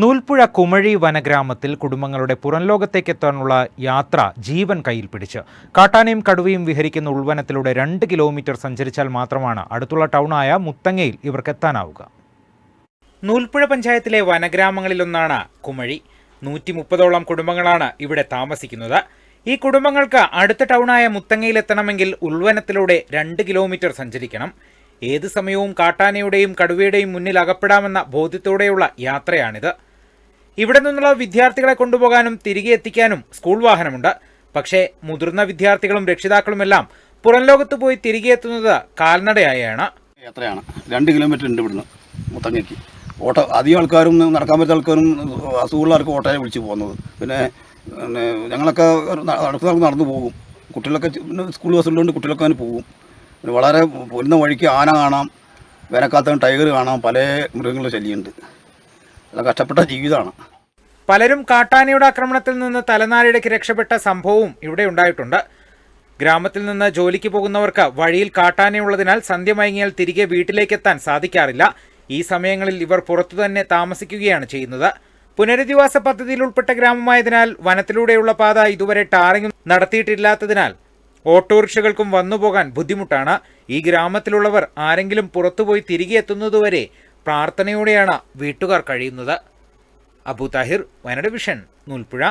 നൂൽപ്പുഴ കുമഴി വനഗ്രാമത്തിൽ കുടുംബങ്ങളുടെ പുറംലോകത്തേക്കെത്താനുള്ള യാത്ര ജീവൻ കയ്യിൽ പിടിച്ച്. കാട്ടാനയും കടുവയും വിഹരിക്കുന്ന ഉൾവനത്തിലൂടെ രണ്ട് കിലോമീറ്റർ സഞ്ചരിച്ചാൽ മാത്രമാണ് അടുത്തുള്ള ടൗണായ മുത്തങ്ങയിൽ ഇവർക്കെത്താനാവുക നൂൽപ്പുഴ പഞ്ചായത്തിലെ വനഗ്രാമങ്ങളിലൊന്നാണ് കുമഴി. നൂറ്റി മുപ്പതോളം കുടുംബങ്ങളാണ് ഇവിടെ താമസിക്കുന്നത്. ഈ കുടുംബങ്ങൾക്ക് അടുത്ത ടൗണായ മുത്തങ്ങയിലെത്തണമെങ്കിൽ ഉൾവനത്തിലൂടെ രണ്ട് കിലോമീറ്റർ സഞ്ചരിക്കണം. ഏത് സമയവും കാട്ടാനയുടെയും കടുവയുടെയും മുന്നിൽ അകപ്പെടാമെന്ന ബോധ്യത്തോടെയുള്ള യാത്രയാണിത്. ഇവിടെ നിന്നുള്ള വിദ്യാർത്ഥികളെ കൊണ്ടുപോകാനും തിരികെ എത്തിക്കാനും സ്കൂൾ വാഹനമുണ്ട്. പക്ഷേ മുതിർന്ന വിദ്യാർത്ഥികളും രക്ഷിതാക്കളുമെല്ലാം പുറം ലോകത്ത് പോയി തിരികെ എത്തുന്നത് കാൽനടയായാണ്. യാത്രയാണ്. രണ്ട് കിലോമീറ്റർ ഉണ്ട് ഇവിടുന്ന് മുത്തങ്ങയ്ക്ക്. ഓട്ടോ അധികം ആൾക്കാരും നടക്കാൻ പറ്റുന്ന ആൾക്കാരും അസുഖമുള്ളവർക്ക് ഓട്ടോയെ വിളിച്ച് പോകുന്നത്. പിന്നെ ഞങ്ങളൊക്കെ നടക്കുന്ന നടന്നു പോകും. കുട്ടികളൊക്കെ സ്കൂൾ ബസ്സുള്ളതുകൊണ്ട് കുട്ടികളൊക്കെ അങ്ങനെ പോകും. വളരെ പൊരുന്ന വഴിക്ക് ആന കാണാം വേനൽക്കാലത്ത് ടൈഗർ കാണാം പല മൃഗങ്ങൾ ശല്യമുണ്ട്. നല്ല കഷ്ടപ്പെട്ട ജീവിതമാണ്. പലരും കാട്ടാനയുടെ ആക്രമണത്തിൽ നിന്ന് തലനാരിടയ്ക്ക് രക്ഷപ്പെട്ട സംഭവവും ഇവിടെ ഉണ്ടായിട്ടുണ്ട്. ഗ്രാമത്തിൽ നിന്ന് ജോലിക്ക് പോകുന്നവർക്ക് വഴിയിൽ കാട്ടാനയുള്ളതിനാൽ സന്ധ്യ മയങ്ങിയാൽ തിരികെ വീട്ടിലേക്കെത്താൻ സാധിക്കാറില്ല. ഈ സമയങ്ങളിൽ ഇവർ പുറത്തു തന്നെ താമസിക്കുകയാണ് ചെയ്യുന്നത്. പുനരധിവാസ പദ്ധതിയിൽ ഉൾപ്പെട്ട ഗ്രാമമായതിനാൽ വനത്തിലൂടെയുള്ള പാത ഇതുവരെ ടാറിങ് നടത്തിയിട്ടില്ലാത്തതിനാൽ ഓട്ടോറിക്ഷകൾക്കും വന്നുപോകാൻ ബുദ്ധിമുട്ടാണ്. ഈ ഗ്രാമത്തിലുള്ളവർ ആരെങ്കിലും പുറത്തുപോയി തിരികെ എത്തുന്നതുവരെ പ്രാർത്ഥനയോടെയാണ് വീട്ടുകാർ കഴിയുന്നത്. അബു താഹിർ വയനാട് വിഷൻ നൂൽപ്പുഴ.